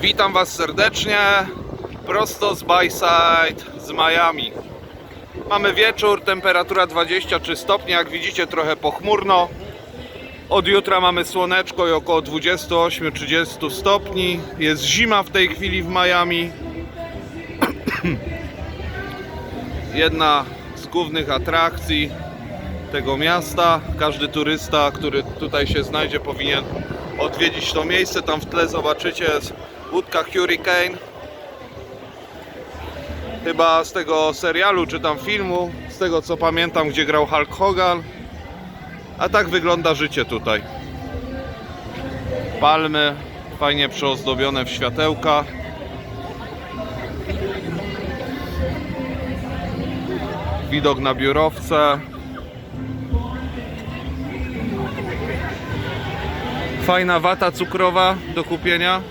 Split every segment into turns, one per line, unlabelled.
Witam Was serdecznie, prosto z Byside, z Miami. Mamy wieczór, temperatura 23 stopnie, jak widzicie trochę pochmurno. Od jutra mamy słoneczko i około 28-30 stopni. Jest zima w tej chwili w Miami. Jedna z głównych atrakcji tego miasta. Każdy turysta, który tutaj się znajdzie, powinien odwiedzić to miejsce. Tam w tle zobaczycie łódka Hurricane. Chyba z tego serialu czy tam filmu, z tego co pamiętam, gdzie grał Hulk Hogan. A tak wygląda życie tutaj. Palmy, fajnie przyozdobione w światełka. Widok na biurowce. Fajna wata cukrowa do kupienia.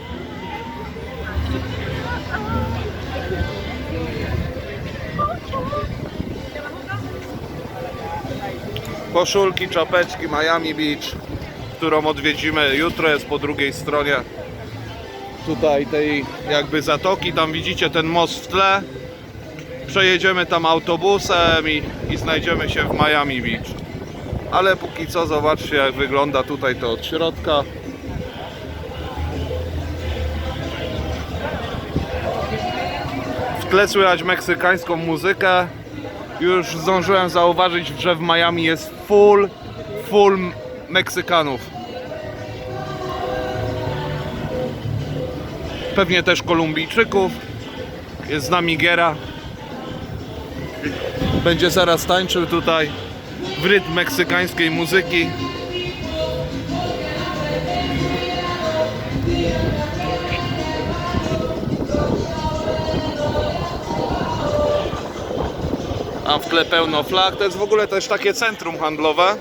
Koszulki, czapeczki Miami Beach, którą odwiedzimy jutro, jest po drugiej stronie tutaj tej jakby zatoki. Tam widzicie ten most w tle. Przejedziemy tam autobusem i, i znajdziemy się w Miami Beach. Ale póki co zobaczcie jak wygląda tutaj to od środka. W tle słychać meksykańską muzykę. Już zdążyłem zauważyć, że w Miami jest full, full Meksykanów. Pewnie też Kolumbijczyków. Jest z nami Giera. Będzie zaraz tańczył tutaj w rytm meksykańskiej muzyki. A w tle pełno flag. To jest w ogóle też takie centrum handlowe.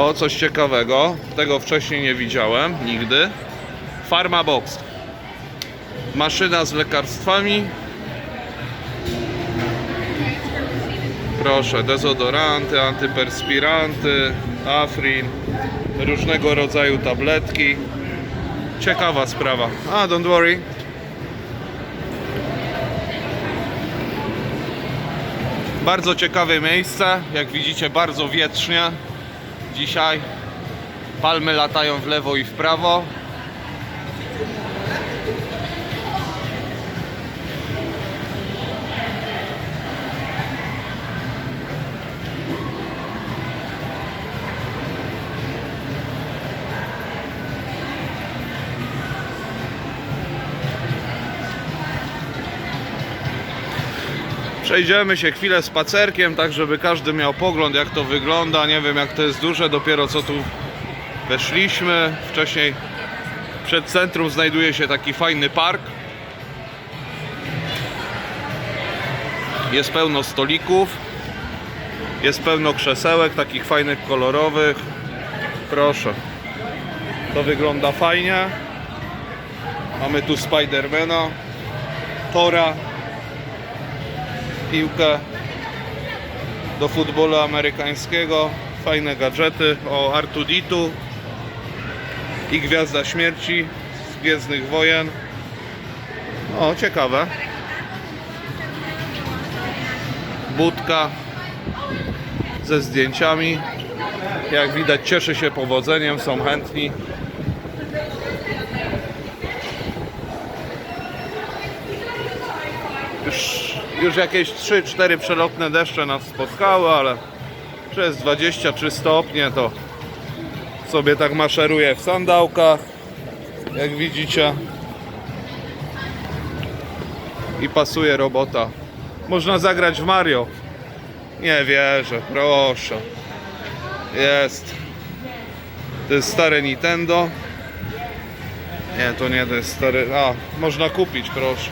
O, coś ciekawego. Tego wcześniej nie widziałem nigdy. Pharma Box. Maszyna z lekarstwami. Proszę, dezodoranty, antyperspiranty, afrin, różnego rodzaju tabletki. Ciekawa sprawa. A, don't worry. Bardzo ciekawe miejsce. Jak widzicie, bardzo wietrznie. Dzisiaj palmy latają w lewo i w prawo. Przejdziemy się chwilę spacerkiem, tak żeby każdy miał pogląd jak to wygląda. Nie wiem jak to jest duże, dopiero co tu weszliśmy. Wcześniej przed centrum znajduje się taki fajny park. Jest pełno stolików. Jest pełno krzesełek, takich fajnych, kolorowych. Proszę. To wygląda fajnie. Mamy tu Spidermana, Tora, piłkę do futbolu amerykańskiego. Fajne gadżety o Artuditu i Gwiazda Śmierci z Gwiezdnych Wojen. O, ciekawe. Budka ze zdjęciami. Jak widać cieszy się powodzeniem, są chętni. Już, już jakieś 3-4 przelotne deszcze nas spotkały, ale przez 23 stopnie to sobie tak maszeruję w sandałkach, jak widzicie. I pasuje robota. Można zagrać w Mario. Nie wierzę, proszę. Jest. To jest stare Nintendo. Nie, to nie, to jest stary. A, można kupić, proszę.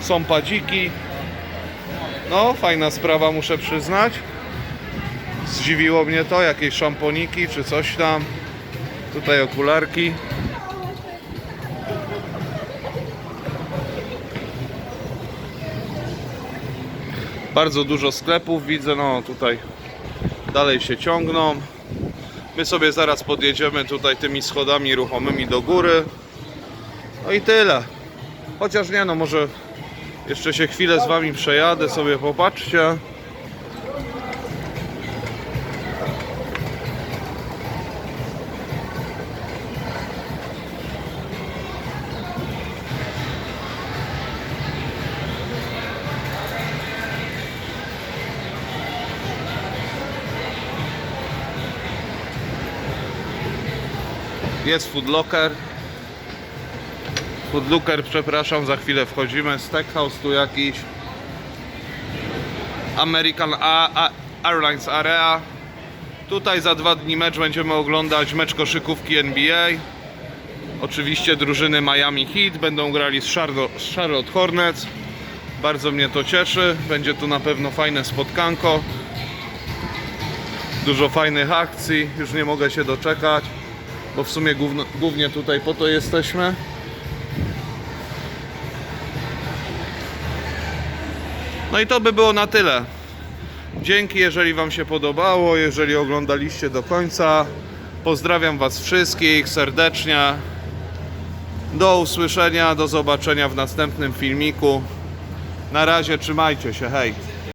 Są padziki. No, fajna sprawa, muszę przyznać. Zdziwiło mnie to, jakieś szamponiki czy coś tam. Tutaj okularki. Bardzo dużo sklepów widzę, no tutaj dalej się ciągną. My sobie zaraz podjedziemy tutaj tymi schodami ruchomymi do góry. No i tyle. Chociaż nie no, może jeszcze się chwilę z wami przejadę, sobie popatrzcie. Jest food locker. Food locker, przepraszam, za chwilę wchodzimy. Steakhouse tu jakiś. American A A Airlines Area. Tutaj za dwa dni mecz będziemy oglądać mecz koszykówki NBA. Oczywiście drużyny Miami Heat będą grali z Charlotte, Hornets. Bardzo mnie to cieszy. Będzie tu na pewno fajne spotkanko. Dużo fajnych akcji. Już nie mogę się doczekać bo w sumie głównie tutaj po to jesteśmy. No i to by było na tyle. Dzięki, jeżeli Wam się podobało, jeżeli oglądaliście do końca. Pozdrawiam Was wszystkich serdecznie. Do usłyszenia, do zobaczenia w następnym filmiku. Na razie, trzymajcie się, hej.